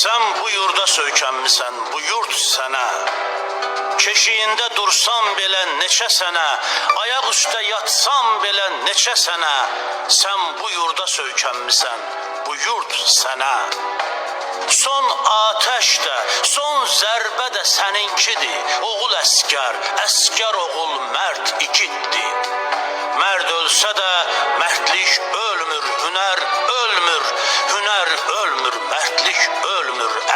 Sen bu yurda söykənmisən, bu yurt sənə. Keşiyində dursam belə neçə sənə, ayaq üstə yatsam belə neçə sənə. Sən bu yurda söykənmisən, bu yurt sənə. Son ateş də, son zərbə də səninkidir. Oğul əskər, əskər oğul mərd igiddir. Mərd ölsə də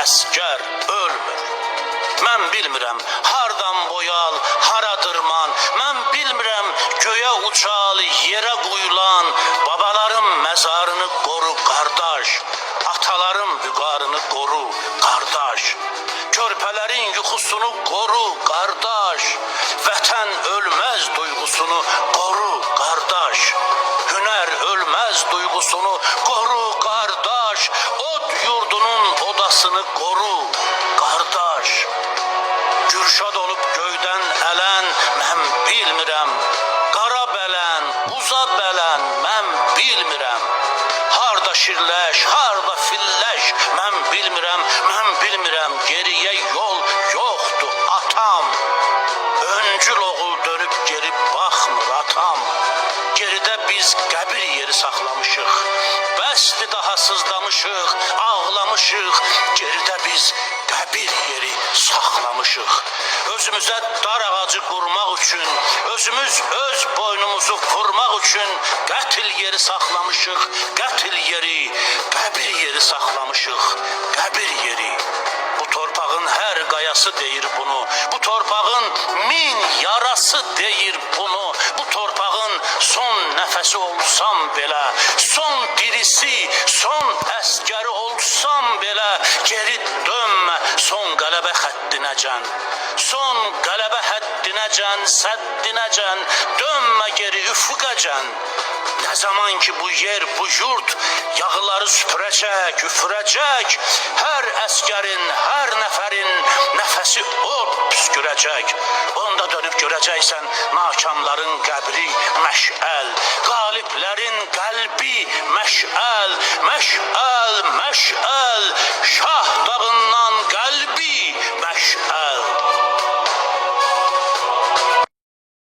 əskər ölmür. Mən bilmirəm hardan boyal, hara dırman. Mən bilmirəm göyə uçal, yerə quyulan. Babaların məzarını qoru qardaş. Ataların vüqarını qoru qardaş. Körpələrin yuxusunu qoru qardaş. Vətən ölməz duyğusunu qoru qardaş. Hünər ölməz duyğusunu qoru odasını qoru qardaş. Gürşad olub göydən ələn mən bilmirəm. Qara bələn, uza bələn mən bilmirəm. Harda şirləş, harda filləş mən biz qəbir yeri saxlamışıq. Bəsdi daha sızlamışıq, ağlamışıq. Geridə biz qəbir yeri saxlamışıq. Özümüzə dar ağacı qurmaq üçün, özümüz öz boynumuzu vurmaq üçün qətil yeri saxlamışıq. Qətil yeri, qəbir yeri saxlamışıq. Qəbir yeri. Bu torpağın hər qayası deyir bunu. Bu torpağın min yarası deyir nəfəsi olsam belə, son dirisi, son əskəri olsam belə, geri dönmə son qələbə xəttinəcən. Son qələbə həddinəcən, səddinəcən, dönmə geri üfüqəcən. Ne zaman ki bu yer, bu yurt yağıları süpürəcək, üfürəcək, hər əskərin, hər nəfərin nəfəsi od püskürəcək. Onda dönüb görəcəksən nakamların qəbri məşəl, qaliblərin qəlbi məşəl, məşəl.